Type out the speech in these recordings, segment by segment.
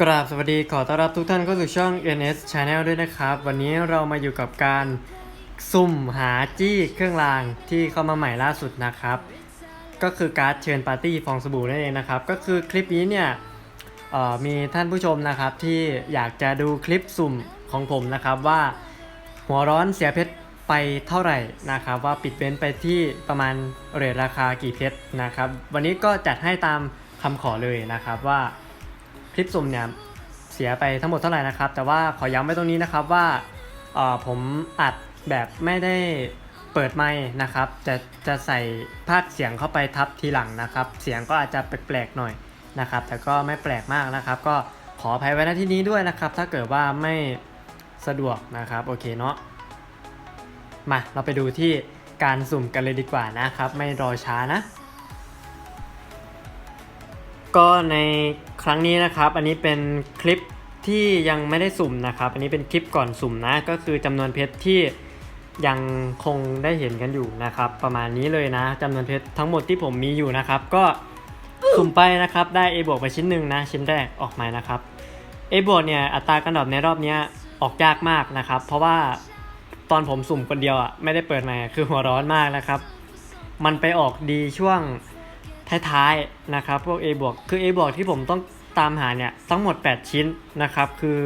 กราบสวัสดีขอต้อนรับทุกท่านเข้าสู่ช่อง NS Channel ด้วยนะครับ วันนี้เรามาอยู่กับการสุ่มหาจี้เครื่องรางที่เข้ามาใหม่ล่าสุดนะครับ ก็คือการ์ดเชิญปาร์ตี้ฟองสบู่นั่นเองนะครับ ก็คือคลิปนี้เนี่ยมีท่านผู้ชมนะครับที่อยากจะดูคลิปสุ่มของผมนะครับว่าหัวร้อนเสียเพชรไปเท่าไหร่นะครับ ว่าปิดเว้นไปที่ประมาณเรทราคากี่เพชรนะครับ วันนี้ก็จัดให้ตามคำขอเลยนะครับว่า คลิปสุ่มเนี่ยเสียไปทั้งหมดเท่าไหร่นะครับ แต่ว่าขอย้ำไว้ตรงนี้นะครับว่าผมอัดแบบไม่ได้เปิดไมค์นะครับ จะจะใส่ภาคเสียงเข้าไปทับทีหลังนะครับ เสียงก็อาจจะแปลกๆหน่อยนะครับ แต่ก็ไม่แปลกมากนะครับ ก็ขออภัยไว้ณที่นี้ด้วยนะครับ ถ้าเกิดว่าไม่สะดวกนะครับโอเคเนาะมาเราไปดูที่การสุ่มกันเลยดีกว่านะครับ ไม่รอช้านะ ก็ในครั้งนี้นะครับ อันนี้เป็นคลิปที่ยังไม่ได้สุ่มนะครับ อันนี้เป็นคลิปก่อนสุ่มนะ ก็คือจำนวนเพชรที่ยังคงได้เห็นกันอยู่นะครับ ประมาณนี้เลยนะจำนวนเพชรทั้งหมดที่ผมมีอยู่นะครับ ก็สุ่มไปนะครับ ได้ A บวกไปชิ้นหนึ่งนะ ชิ้นแรกออกมานะครับ A บวกเนี่ยอัตราการดรอปในรอบนี้ออกยากมากนะครับ เพราะว่าตอนผมสุ่มคนเดียวอะไม่ได้เปิดมาคือหัวร้อนมากนะครับ มันไปออกดีช่วง ท้ายๆนะครับพวก A บวกคือ A บวกที่ผมต้องตามหาเนี่ยทั้งหมด 8 ชิ้นนะครับคือ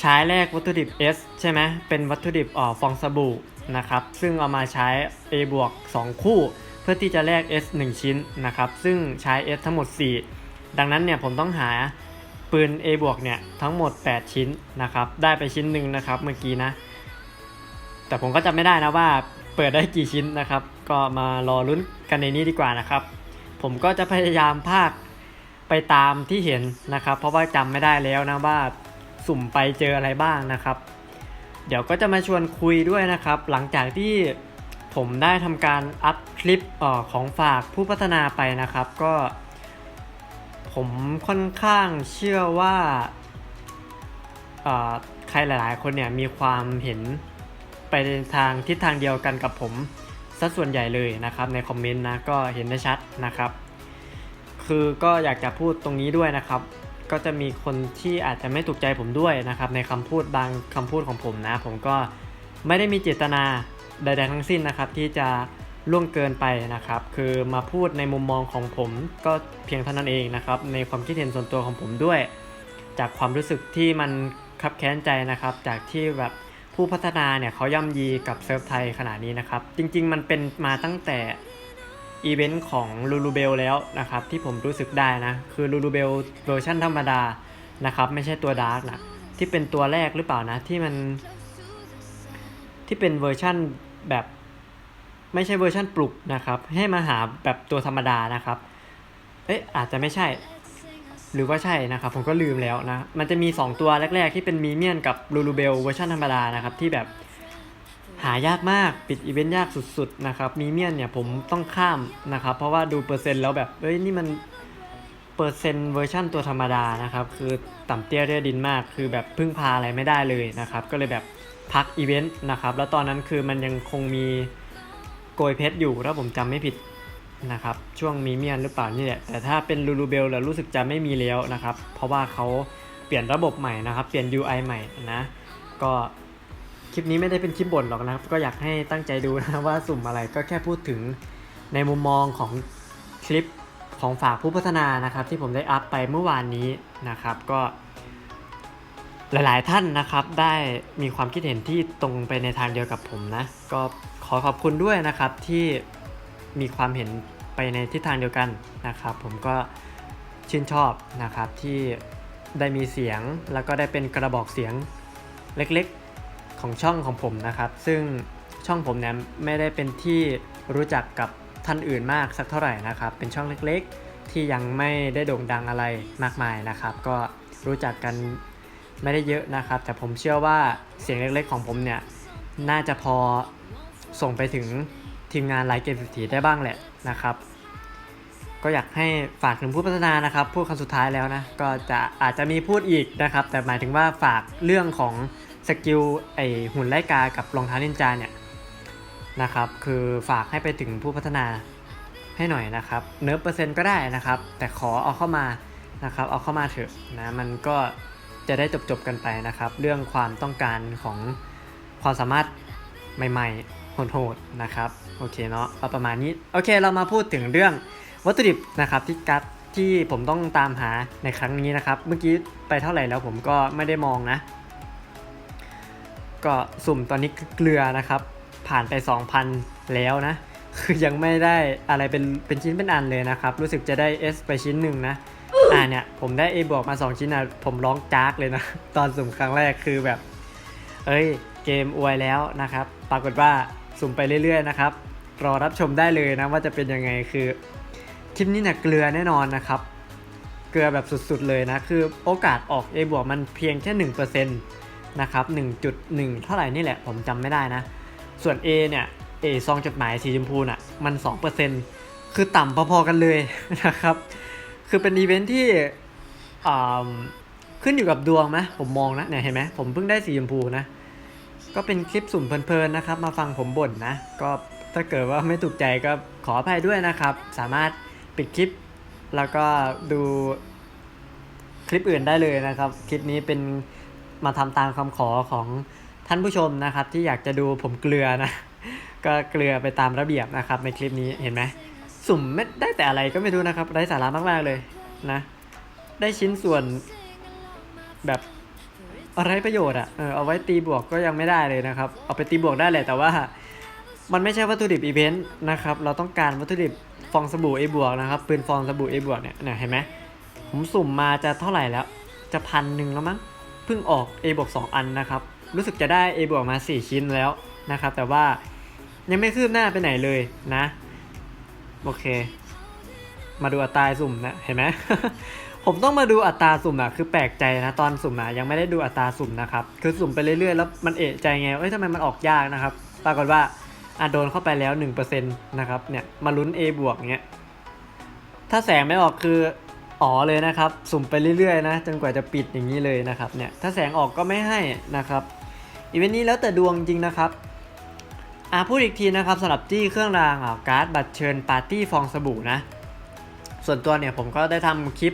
ใช้แรกวัตถุดิบ S ใช่ไหมเป็นวัตถุดิบออฟองสบู่นะครับซึ่งเอามาใช้ A บวก2คู่ เพื่อที่จะแลก S 1 ชิ้นนะครับซึ่งใช้ S ทั้งหมด 4 ดังนั้นเนี่ยผมต้องหาปืน A บวกเนี่ยทั้งหมด 8 ชิ้นนะครับได้ไปชิ้นหนึ่งนะครับเมื่อกี้นะ แต่ผมก็จำไม่ได้นะว่าเปิดได้กี่ชิ้นนะครับ ก็มารอลุ้นกันในนี้ดีกว่านะครับ ผมก็จะพยายามพากไปตามที่เห็นนะครับ เพราะว่าจำไม่ได้แล้วนะว่าสุ่มไปเจออะไรบ้างนะครับ เดี๋ยวก็จะมาชวนคุยด้วยนะครับ หลังจากที่ผมได้ทำการอัพคลิปออของฝากผู้พัฒนาไปนะครับ ก็ ผมค่อนข้างเชื่อว่าใครหลาย ๆ คนเนี่ยมีความเห็นไปในทางทิศทางเดียวกันกับผม ซะส่วนใหญ่เลยนะครับในคอมเมนต์นะก็เห็นได้ชัดนะครับ คือก็อยากจะพูดตรงนี้ด้วยนะครับ ก็จะมีคนที่อาจจะไม่ถูกใจผมด้วยนะครับ ในคำพูดบางคำพูดของผมนะ ผมก็ไม่ได้มีเจตนาใด ๆ ทั้งสิ้นนะครับ ที่จะล่วงเกินไปนะครับ คือมาพูดในมุมมองของผมก็เพียงเท่านั้นเองนะครับ ในความคิดเห็นส่วนตัวของผมด้วย จากความรู้สึกที่มันคับแค้นใจนะครับ จากที่แบบ ผู้พัฒนาเนี่ยเขาย่ำยีกับเซิร์ฟไทยขนาดนี้นะครับ จริง ๆ มันเป็นมาตั้งแต่อีเวนต์ของลูลูเบลแล้วนะครับ ที่ผมรู้สึกได้นะ คือลูลูเบลเวอร์ชันธรรมดานะครับ ไม่ใช่ตัวดาร์กนะที่เป็นตัวแรกหรือเปล่านะ ที่มัน ที่เป็นเวอร์ชั่นแบบ ไม่ใช่เวอร์ชั่นปลุกนะครับ ให้มาหาแบบตัวธรรมดานะครับ เอ๊ะอาจจะไม่ใช่ หรือว่าใช่นะครับผมก็ลืมแล้วนะ มันจะมี 2 ตัวแรก ๆ ที่เป็นมีเมียนกับลูลูเบลเวอร์ชันธรรมดานะครับที่แบบหายากมากปิดอีเวนต์ยากสุดๆนะครับมีเมียนเนี่ยผมต้องข้ามนะครับ เพราะว่าดูเปอร์เซ็นต์แล้วแบบเอ้ยนี่มันเปอร์เซ็นต์เวอร์ชันตัวธรรมดานะครับคือต่ำเตี้ยเรียดินมาก คือแบบพึ่งพาอะไรไม่ได้เลยนะครับ ก็เลยแบบพักอีเวนต์นะครับ แล้วตอนนั้นคือมันยังคงมีโกยเพชรอยู่ถ้าผมจำไม่ผิด นะครับช่วงมีเมียนหรือเปล่านี่แหละแต่ถ้าเป็นลูลูเบลแล้วรู้สึกจะไม่มีแล้วนะครับ เพราะว่าเขาเปลี่ยนระบบใหม่นะครับ เปลี่ยน UI ใหม่นะ ก็คลิปนี้ไม่ได้เป็นคลิปบ่นหรอกนะครับ ก็อยากให้ตั้งใจดูนะว่าสุ่มอะไรก็แค่พูดถึงในมุมมองของคลิปของฝากผู้พัฒนานะครับ ที่ผมได้อัพไปเมื่อวานนี้นะครับ ก็หลาย ๆ ท่านนะครับได้มีความคิดเห็นที่ตรงไปในทางเดียวกับผมนะ ก็ขอขอบคุณด้วยนะครับที่มีความเห็น ไปในทิศทางเดียวกันนะครับ ผมก็ชื่นชอบนะครับที่ได้มีเสียงแล้วก็ได้เป็นกระบอกเสียงเล็กๆของช่องของผมนะครับ ซึ่งช่องผมเนี่ยไม่ได้เป็นที่รู้จักกับท่านอื่นมากสักเท่าไหร่นะครับ เป็นช่องเล็กๆ ที่ยังไม่ได้โด่งดังอะไรมากมายนะครับ ก็รู้จักกันไม่ได้เยอะนะครับ แต่ผมเชื่อว่าเสียงเล็กๆ ของผมเนี่ยน่าจะพอส่งไปถึงทีมงานไลฟ์เกมสิทีได้บ้างแหละนะครับ ก็อยากให้ฝากถึงผู้พัฒนานะครับพูดคำสุดท้ายแล้วนะ ก็จะอาจจะมีพูดอีกนะครับ แต่หมายถึงว่าฝากเรื่องของสกิลไอหุ่นไล่กากับรองเท้านินจาเนี่ยนะครับ คือฝากให้ไปถึงผู้พัฒนาให้หน่อยนะครับ เนิร์ฟเปอร์เซ็นต์ก็ได้นะครับ แต่ขอเอาเข้ามานะครับ เอาเข้ามาเถอะนะมันก็จะได้จบๆกันไปนะครับ เรื่องความต้องการของความสามารถใหม่ๆโหดๆนะครับ โอเคเนาะเอาประมาณนี้ โอเค เรามาพูดถึงเรื่อง วัตถุดิบนะครับที่กัดที่ผมต้องตามหาในครั้งนี้นะครับ เมื่อกี้ไปเท่าไหร่แล้วผมก็ไม่ได้มองนะ ก็สุ่มตอนนี้เกลือนะครับ ผ่านไป 2,000 แล้วนะ คือยังไม่ได้อะไรเป็นเป็นชิ้นเป็นอันเลยนะครับ รู้สึกจะได้ S ไปชิ้นหนึ่งนะอ่าเนี่ยผมได้ A บวกมา 2 ชิ้นนะผมร้องจากเลยนะ ตอนสุ่มครั้งแรกคือแบบ เอ้ยเกมอวยแล้วนะครับ ปรากฏว่าสุ่มไปเรื่อยๆนะครับ รอรับชมได้เลยนะว่าจะเป็นยังไงคือ คลิปนี้เนี่ยเกลือแน่นอนนะครับ เกลือแบบสุดๆเลยนะ คือโอกาสออก A บวกมันเพียงแค่1%นะครับ1.1 เท่าไหร่นี่แหละผมจำไม่ได้นะ ส่วน A เนี่ย A ซองจดหมายสีชมพูน่ะมัน 2%คือต่ำพอๆกันเลยนะครับ คือเป็นอีเวนท์ที่อ่าขึ้นอยู่กับดวงไหมผมมองนะเนี่ยเห็นไหมผมเพิ่งได้สีชมพูนะ ก็เป็นคลิปสุ่มเพลินๆนะครับ มาฟังผมบ่นนะ ก็ถ้าเกิดว่าไม่ถูกใจก็ขออภัยด้วยนะครับ สามารถ ปิดคลิป แล้วก็ดูคลิปอื่นได้เลยนะครับ คลิปนี้เป็นมาทำตามคำขอของท่านผู้ชมนะครับ ที่อยากจะดูผมเกลือนะ ก็เกลือไปตามระเบียบนะครับ ในคลิปนี้เห็นไหมสุ่มไม่ได้แต่อะไรก็ไม่รู้นะครับไร้สาระมากๆเลยนะ ได้ชิ้นส่วนแบบอะไรประโยชน์อะเออเอาไว้ตีบวกก็ยังไม่ได้เลยนะครับ เอาไปตีบวกได้แหละแต่ว่า มันไม่ใช่วัตถุดิบอีเวนต์นะครับ เราต้องการวัตถุดิบ ฟองสบู่ A บวกนะครับปืนฟองสบู่ A บวกเนี่ยเนี่ยเห็นไหมผมสุ่มมาจะเท่าไหร่แล้ว จะพันหนึ่งแล้วมั้งเพิ่งออก A บวก2อันนะครับ รู้สึกจะได้ A บวกมา 4 ชิ้นแล้วนะครับ แต่ว่ายังไม่คืบหน้าไปไหนเลยนะ โอเค มาดูอัตราสุ่มนะเห็นไหมผมต้องมาดูอัตราสุ่มอะคือแปลกใจนะตอนสุ่มอะยังไม่ได้ดูอัตราสุ่มนะครับ คือสุ่มไปเรื่อยๆ แล้วมันเอะใจไงเอ้ยทำไมมันออกยากนะครับ ปรากฏว่า อะโดนเข้าไปแล้ว 1%นะครับเนี่ยมาลุ้น A บวกเงี้ยถ้าแสงไม่ออกคืออ๋อเลยนะครับ สุ่มไปเรื่อยๆนะจนกว่าจะปิดอย่างนี้เลยนะครับเนี่ยถ้าแสงออกก็ไม่ให้นะครับอีเวนต์นี้แล้วแต่ดวงจริงนะครับอะพูดอีกทีนะครับสำหรับจี้เครื่องรางอะการ์ดบัตรเชิญปาร์ตี้ฟองสบู่นะส่วนตัวเนี่ยผมก็ได้ทำคลิป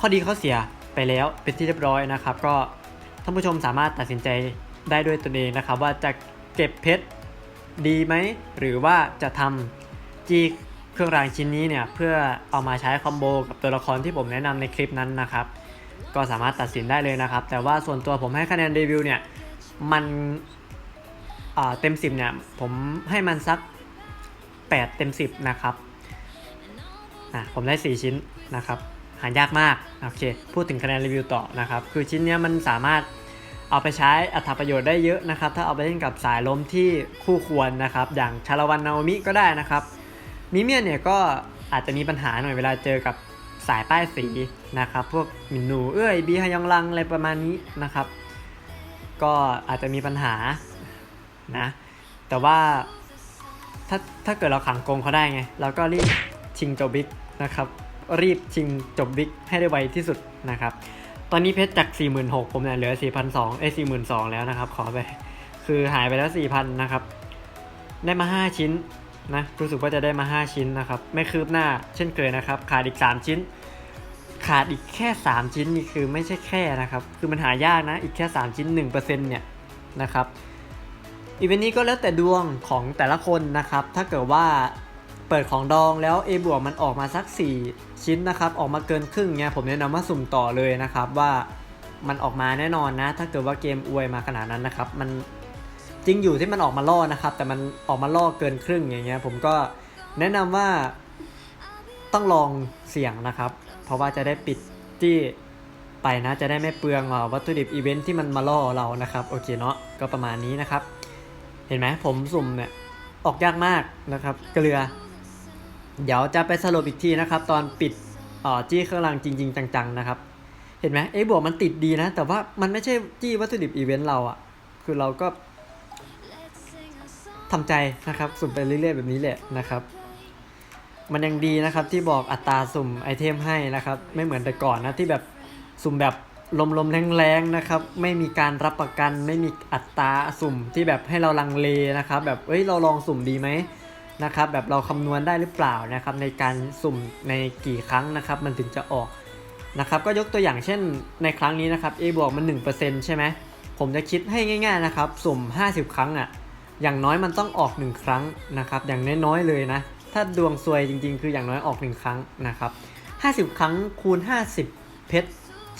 ข้อดีข้อเสียไปแล้วเป็นที่เรียบร้อยนะครับ ก็ท่านผู้ชมสามารถตัดสินใจได้ด้วยตนเองนะครับ ว่าจะเก็บเพชร ดีไหมหรือว่าจะทำจีเครื่องรางชิ้นนี้เนี่ยเพื่อเอามาใช้คอมโบกับตัวละครที่ผมแนะนำในคลิปนั้นนะครับ ก็สามารถตัดสินได้เลยนะครับ แต่ว่าส่วนตัวผมให้คะแนนรีวิวเนี่ยมันเต็ม 10เนี่ยผมให้มันสัก 8 เต็ม 10 นะครับอะผมได้ 4 ชิ้นนะครับ หายากมาก โอเค พูดถึงคะแนนรีวิวต่อนะครับ คือชิ้นเนี้ยมันสามารถ เอาไปใช้อัตประโยชน์ได้เยอะนะครับ ถ้าเอาไปเล่นกับสายล้มที่คู่ควรนะครับ อย่างชาลวันนาโอมิก็ได้นะครับมิเมียนเนี่ยก็อาจจะมีปัญหาหน่อยเวลาเจอกับสายป้ายสีนะครับ พวกมินนูเอ้ยบีฮยองลังอะไรประมาณนี้นะครับ ก็อาจจะมีปัญหานะแต่ว่าถ้าถ้าเกิดเราขังโกงเขาได้ไง เราก็รีบชิงจบบิ๊กนะครับ รีบชิงจบบิ๊กให้ได้ไวที่สุดนะครับ ตอนนี้เพชรจาก 46,000ผมเนี่ยเหลือ 4,200เอ้ย42,000 แล้วนะครับ ขอไป คือหายไปแล้ว 4,000 นะครับ ได้มา 5 ชิ้นนะ รู้สึกว่าจะได้มา 5 ชิ้นนะครับ ไม่คืบหน้าเช่นเคยนะครับ ขาดอีก 3 ชิ้น ขาดอีกแค่ 3 ชิ้นนี่คือไม่ใช่แค่นะครับ คือมันหายากนะ อีกแค่ 3 ชิ้น 1%เนี่ยนะครับอีเวนต์นี้ก็แล้วแต่ดวงของแต่ละคนนะครับ ถ้าเกิดว่า เปิดของดองแล้ว A บวกมันออกมาสัก 4 ชิ้นนะครับ ออกมาเกินครึ่งเนี่ยผมแนะนำว่าสุ่มต่อเลยนะครับว่ามันออกมาแน่นอนนะ ถ้าเกิดว่าเกมอวยมาขนาดนั้นนะครับ มันจริงอยู่ที่มันออกมาล่อนะครับ แต่มันออกมาล่อเกินครึ่งอย่างเงี้ย ผมก็แนะนำว่าต้องลองเสี่ยงนะครับ เพราะว่าจะได้ปิดที่ไปนะ จะได้ไม่เปลืองวัตถุดิบอีเวนท์ที่มันมาล่อเรานะครับ โอเคเนาะก็ประมาณนี้นะครับ เห็นไหมผมสุ่มเนี่ยออกยากมากนะครับ เกลือ เดี๋ยวจะไปสรุปอีกทีนะครับ ตอนปิดอ่อจี้เครื่องรางจริง ๆ จังๆนะครับ เห็นไหมเอบวกมันติดดีนะ แต่ว่ามันไม่ใช่จี้วัตถุดิบอีเวนต์เราอะ่ะคือเราก็ทำใจนะครับ สุ่มไปเรื่อยๆแบบนี้แหละนะครับมันยังดีนะครับที่บอกอัตราสุ่มไอเทมให้นะครับ ไม่เหมือนแต่ก่อนนะที่แบบสุ่มแบบลมๆแรงๆนะครับ ไม่มีการรับประกัน ไม่มีอัตราสุ่มที่แบบให้เราลังเลนะครับ แบบเอ้ยเราลองสุ่มดีไหม นะครับแบบเราคำนวณได้หรือเปล่านะครับในการสุ่มในกี่ครั้งนะครับมันถึงจะออกนะครับก็ยกตัวอย่างเช่นในครั้งนี้นะครับ A บวกมัน 1%ใช่ไหมผมจะคิดให้ง่าย ๆนะครับ สุ่ม 50 ครั้งอะ่ะอย่างน้อยมันต้องออก 1 ครั้งนะครับอย่างน้อยๆเลยนะ ถ้าดวงซวยจริง ๆ คืออย่างน้อยออก 1 ครั้งนะครับ50 ครั้งคูณ 50 เพชร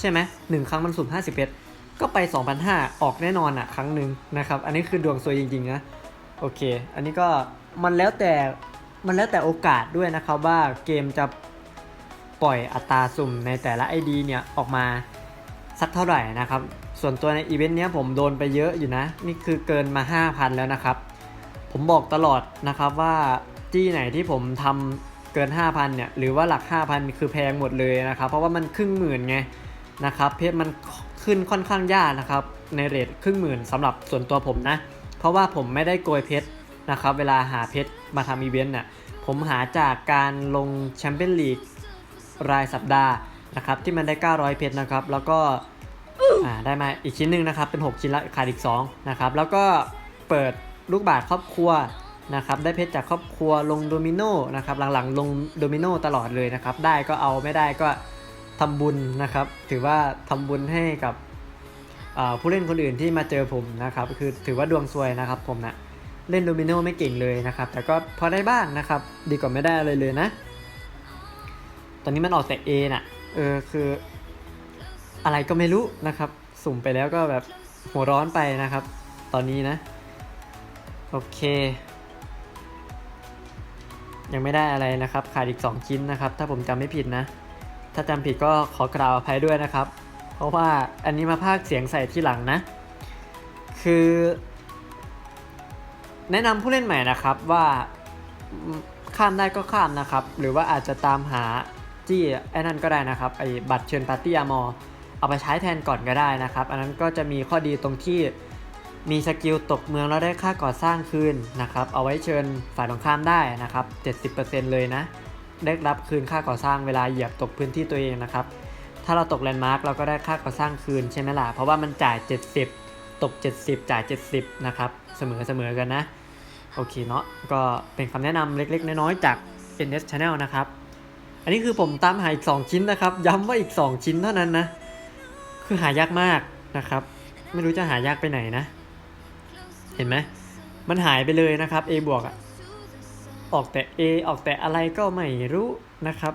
ใช่ไหมหนึ่งครั้งมันสุ่ม 50 เพชรก็ไป 2,500 ออกแน่นอนอะ่ะครั้งหนึ่งนะครับอันนี้คือดวงซวยจริงๆนะโอเค อันนี้ก็ มันแล้วแต่มันแล้วแต่โอกาสด้วยนะครับว่าเกมจะปล่อยอัตราสุ่มในแต่ละ ID เนี่ยออกมาสักเท่าไหร่นะครับ ส่วนตัวในอีเวนต์เนี้ยผมโดนไปเยอะอยู่นะ นี่คือเกินมา 5,000 แล้วนะครับ ผมบอกตลอดนะครับว่าจี้ไหนที่ผมทำเกิน 5,000เนี่ยหรือว่าหลัก 5,000 คือแพงหมดเลยนะครับ เพราะว่ามันครึ่งหมื่นไงนะครับ เพชรมันขึ้นค่อนข้างยากนะครับ ในเรทครึ่งหมื่นสำหรับส่วนตัวผมนะ เพราะว่าผมไม่ได้โกยเพชร นะครับเวลาหาเพชรมาทำอีเวนต์น่ะผมหาจากการลงแชมเปี้ยนลีกรายสัปดาห์นะครับที่มันได้ 900 เพชรนะครับ แล้วก็ได้มาอีกชิ้นหนึ่งนะครับเป็น 6 ชิ้นละขาดอีก2นะครับแล้วก็เปิดลูกบาศก์ครอบครัวนะครับได้เพชรจากครอบครัวลงโดมิโนนะครับหลังๆ ลงโดมิโนตลอดเลยนะครับได้ก็เอาไม่ได้ก็ทำบุญนะครับ ถือว่าทำบุญให้กับผู้เล่นคนอื่นที่มาเจอผมนะครับคือถือว่าดวงซวยนะครับผมนะ เล่นโดมิโนไม่เก่งเลยนะครับ แต่ก็พอได้บ้างนะครับ ดีกว่าไม่ได้อะไรเลยนะ ตอนนี้มันออกแต่ A น่ะ เออคืออะไรก็ไม่รู้นะครับ สุ่มไปแล้วก็แบบหัวร้อนไปนะครับ ตอนนี้นะ โอเค ยังไม่ได้อะไรนะครับ ขาดอีก 2 ชิ้นนะครับ ถ้าผมจำไม่ผิดนะ ถ้าจำผิดก็ขอกล่าวอภัยด้วยนะครับ เพราะว่าอันนี้มาพากย์เสียงใส่ที่หลังนะ คือ แนะนำผู้เล่นใหม่นะครับว่าข้ามได้ก็ข้ามนะครับ หรือว่าอาจจะตามหาจี้ไอ้นั่นก็ได้นะครับไอ้บัตรเชิญปาร์ตี้อมอเอาไปใช้แทนก่อนก็ได้นะครับ อันนั้นก็จะมีข้อดีตรงที่มีสกิลตกเมืองแล้วได้ค่าก่อสร้างคืนนะครับ เอาไว้เชิญฝ่ายตรงข้ามได้นะครับ 70%เลยนะ ได้รับคืนค่าก่อสร้างเวลาเหยียบตกพื้นที่ตัวเองนะครับ ถ้าเราตกแลนด์มาร์กเราก็ได้ค่าก่อสร้างคืนใช่ไหมล่ะ เพราะว่ามันจ่าย 70 ตก 70 จ่าย 70 นะครับ เสมอเสมอกันนะ โอเคเนาะก็เป็นคำแนะนำเล็กๆ น้อยๆ จาก NS Channel นะครับ อันนี้คือผมตามหาอีก 2 ชิ้นนะครับ ย้ำว่าอีก 2 ชิ้นเท่านั้นนะ คือหายากมากนะครับ ไม่รู้จะหายากไปไหนนะ เห็นไหม มันหายไปเลยนะครับ A บวกอะออกแต่ A ออกแต่อะไรก็ไม่รู้นะครับ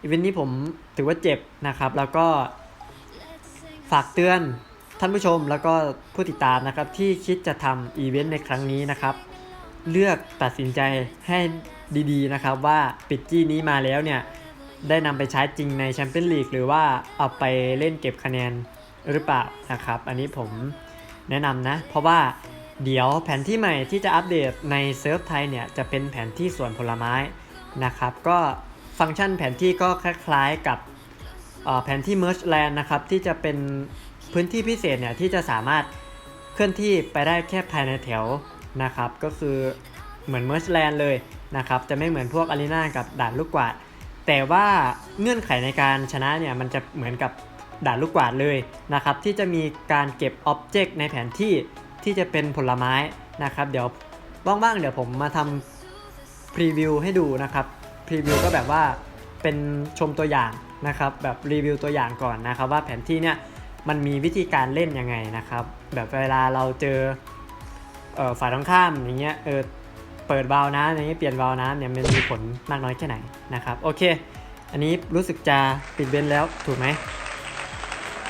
อีเวนต์นี้ผมถือว่าเจ็บนะครับ แล้วก็ฝากเตือน ท่านผู้ชมแล้วก็ผู้ติดตามนะครับที่คิดจะทำอีเวนต์ในครั้งนี้นะครับ เลือกตัดสินใจให้ดีๆนะครับว่าปิดจี้นี้มาแล้วเนี่ยได้นำไปใช้จริงในแชมเปี้ยนลีกหรือว่าเอาไปเล่นเก็บคะแนนหรือเปล่านะครับ อันนี้ผมแนะนำนะ เพราะว่าเดี๋ยวแผนที่ใหม่ที่จะอัปเดตในเซิร์ฟไทยเนี่ยจะเป็นแผนที่สวนผลไม้นะครับ ก็ฟังก์ชันแผนที่ก็คล้ายๆกับเอ่อแผนที่ Merge Land นะครับที่จะเป็น พื้นที่พิเศษเนี่ยที่จะสามารถเคลื่อนที่ไปได้แค่ภายในแถวนะครับ ก็คือเหมือน Merge Land เลยนะครับ จะไม่เหมือนพวกอารีนากับด่านลูกกวาด แต่ว่าเงื่อนไขในการชนะเนี่ยมันจะเหมือนกับด่านลูกกวาดเลยนะครับ ที่จะมีการเก็บอ็อบเจกต์ในแผนที่ที่จะเป็นผลไม้นะครับ เดี๋ยวว่างๆเดี๋ยวผมมาทำพรีวิวให้ดูนะครับพรีวิวก็แบบว่าเป็นชมตัวอย่างนะครับ แบบรีวิวตัวอย่างก่อนนะครับ ว่าแผนที่เนี่ย มันมีวิธีการเล่นยังไงนะครับ แบบเวลาเราเจอเออฝ่ายตรงข้ามอย่างเงี้ยเออเปิดวาล์วน้ำอย่างเงี้ยเปลี่ยนวาล์วน้ำเนี่ยมันมีผลมากน้อยแค่ไหนนะครับโอเค อันนี้รู้สึกจะปิดเว้นแล้วถูกไหม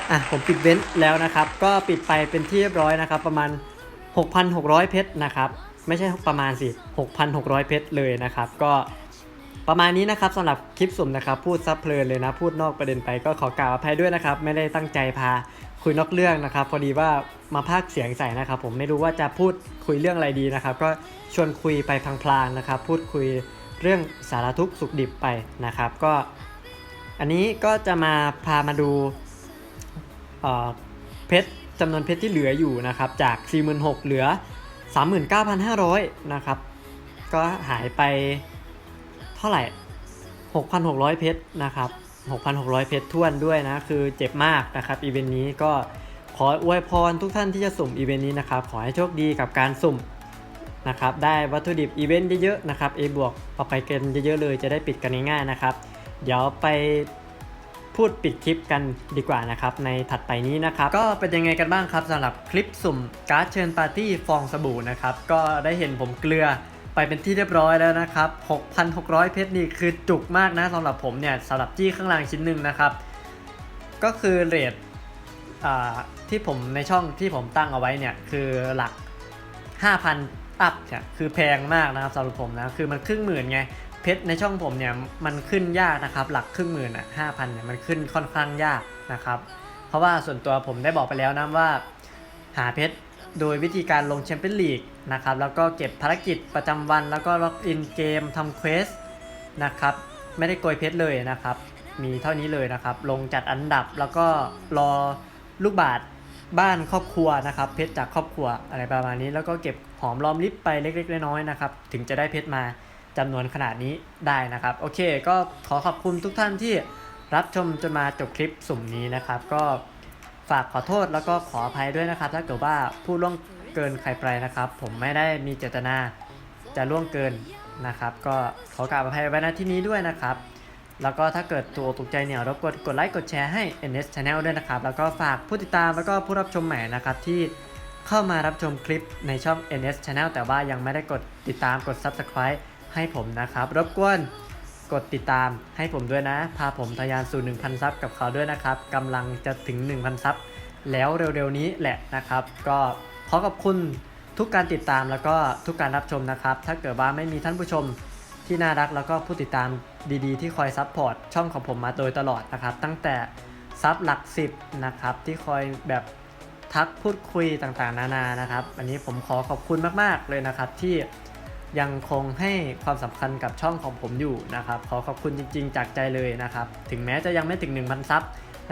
อะผมปิดเว้นแล้วนะครับ ก็ปิดไปเป็นที่เรียบร้อยนะครับ ประมาณ 6,600 เพชรนะครับ ไม่ใช่ประมาณสิ6,600 เพชรเลยนะครับ ก็ ประมาณนี้นะครับสำหรับคลิปสุ่มนะครับพูดซับเพลินเลยนะ พูดนอกประเด็นไปก็ขอกล่าวอภัยด้วยนะครับ ไม่ได้ตั้งใจพาคุยนอกเรื่องนะครับ พอดีว่ามาพากเสียงใส่นะครับ ผมไม่รู้ว่าจะพูดคุยเรื่องอะไรดีนะครับ ก็ชวนคุยไปพลางๆนะครับ พูดคุยเรื่องสารทุกข์สุขดิบไปนะครับ ก็ อันนี้ก็จะมาพามาดูเเพชรจำนวนเพชรที่เหลืออยู่นะครับ จาก 46,000เหลือ 39,500 นะครับ ก็หายไป ท่าไหร่ 6,600 เพชรนะครับ 6,600 เพชรท้วนด้วยนะ คือเจ็บมากนะครับอีเวนต์นี้ก็ขออวยพรทุกท่านที่จะสุ่มอีเวนต์นี้นะครับ ขอให้โชคดีกับการสุ่มนะครับ ได้วัตถุดิบอีเวนต์เยอะๆนะครับ A บวกเอาไปกันเยอะๆเลยจะได้ปิดกันง่ายๆนะครับ เดี๋ยวไปพูดปิดคลิปกันดีกว่านะครับในถัดไปนี้นะครับ ก็เป็นยังไงกันบ้างครับสำหรับคลิปสุ่มการ์ดเชิญปาร์ตี้ฟองสบู่นะครับก็ได้เห็นผมเกลือ ไปเป็นที่เรียบร้อยแล้วนะครับ 6,600 เพชรนี่คือจุกมากนะสำหรับผมเนี่ยสำหรับจี้ข้างล่างชิ้นหนึ่งนะครับ ก็คือเรทที่ผมในช่องที่ผมตั้งเอาไว้เนี่ยคือหลัก 5,000 อัพเนี่ยคือแพงมากนะครับสำหรับผมนะคือมันครึ่งหมื่นไงเพชรในช่องผมเนี่ยมันขึ้นยากนะครับ หลักครึ่งหมื่นอะห้าพันเนี่ยมันขึ้นค่อนข้างยากนะครับ เพราะว่าส่วนตัวผมได้บอกไปแล้วนะว่า หาเพชรโดยวิธีการลงแชมเปี้ยนลีก นะครับแล้วก็เก็บภารกิจประจำวันแล้วก็ล็อกอินเกมทำเควสนะครับไม่ได้โกยเพชรเลยนะครับ มีเท่านี้เลยนะครับ ลงจัดอันดับแล้วก็รอลูกบาทบ้านครอบครัวนะครับ เพชรจากครอบครัวอะไรประมาณนี้ แล้วก็เก็บหอมรอมริบไปเล็กๆน้อยๆนะครับ ถึงจะได้เพชรมาจำนวนขนาดนี้ได้นะครับ โอเค ก็ขอขอบคุณทุกท่านที่รับชมจนมาจบคลิปสุ่มนี้นะครับ ก็ฝากขอโทษแล้วก็ขออภัยด้วยนะครับ ถ้าเกิดว่าผู้ล่วง เกินใครไปนะครับ ผมไม่ได้มีเจตนาจะล่วงเกินนะครับ ก็ขอกราบอภัยไว้ณที่นี้ด้วยนะครับ แล้วก็ถ้าเกิดตัวถูกใจเนี่ยรบกวนกดไลค์กดแชร์ให้ NS Channel ด้วยนะครับ แล้วก็ฝากผู้ติดตามแล้วก็ผู้รับชมใหม่นะครับที่เข้ามารับชมคลิปในช่อง NS Channel แต่ว่ายังไม่ได้กดติดตามกด Subscribe ให้ผมนะครับ รบกวนกดติดตามให้ผมด้วยนะ พาผมทะยานสู่ 1,000 ซับกับเขาด้วยนะครับกำลังจะถึง 1,000 ซับแล้วเร็วๆนี้แหละนะครับ ก็ ขอขอบคุณทุกการติดตามแล้วก็ทุกการรับชมนะครับ ถ้าเกิดว่าไม่มีท่านผู้ชมที่น่ารักแล้วก็ผู้ติดตามดีๆ ที่คอยซัพพอร์ตช่องของผมมาโดยตลอดนะครับ ตั้งแต่ซับหลักสิบนะครับ ที่คอยแบบทักพูดคุยต่างๆ นานานะครับ อันนี้ผมขอขอบคุณมากๆเลยนะครับ ที่ยังคงให้ความสำคัญกับช่องของผมอยู่นะครับ ขอขอบคุณจริง ๆ จากใจเลยนะครับ ถึงแม้จะยังไม่ถึง 1,000 ซับ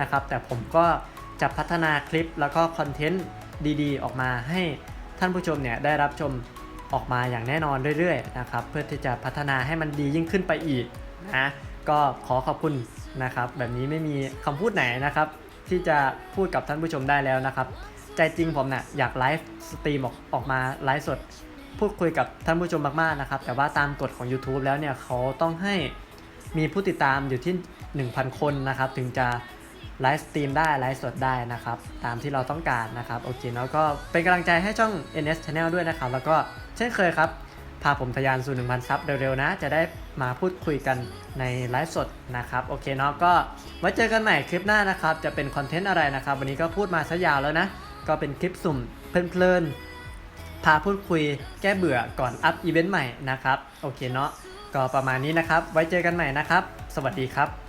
นะครับ แต่ผมก็จะพัฒนาคลิปแล้วก็คอนเทนต์ ดีๆ ออกมาให้ท่านผู้ชมเนี่ยได้รับชมออกมาอย่างแน่นอนเรื่อยๆนะครับเพื่อที่จะพัฒนาให้มันดียิ่งขึ้นไปอีกนะก็ขอขอบคุณนะครับ แบบนี้ไม่มีคำพูดไหนนะครับ ที่จะพูดกับท่านผู้ชมได้แล้วนะครับ ใจจริงผมเนะ่ยอยากไลฟ์สตรีมออกออกมาไลฟ์สด พูดคุยกับท่านผู้ชมมากๆนะครับ แต่ว่าตามกฎของ YouTube แล้วเนี่ยเขาต้องให้มีผู้ติดตามอยู่ที่ 1,000 คนนะครับ ถึงจะ ไลฟ์สตรีมได้ไลฟ์สดได้นะครับ ตามที่เราต้องการนะครับโอเคแล้วก็เป็นกำลังใจให้ช่อง NS Channel ด้วยนะครับ แล้วก็เช่นเคยครับพาผมทะยานสู่1,000ซับเร็วๆนะ จะได้มาพูดคุยกันในไลฟ์สดนะครับ โอเคเนาะก็ไว้เจอกันใหม่คลิปหน้านะครับ จะเป็นคอนเทนต์อะไรนะครับ วันนี้ก็พูดมาซะยาวแล้วนะ ก็เป็นคลิปสุ่มเพลินๆพาพูดคุยแก้เบื่อก่อนอัพอีเวนต์ใหม่นะครับ โอเคเนาะก็ประมาณนี้นะครับ ไว้เจอกันใหม่นะครับ สวัสดีครับ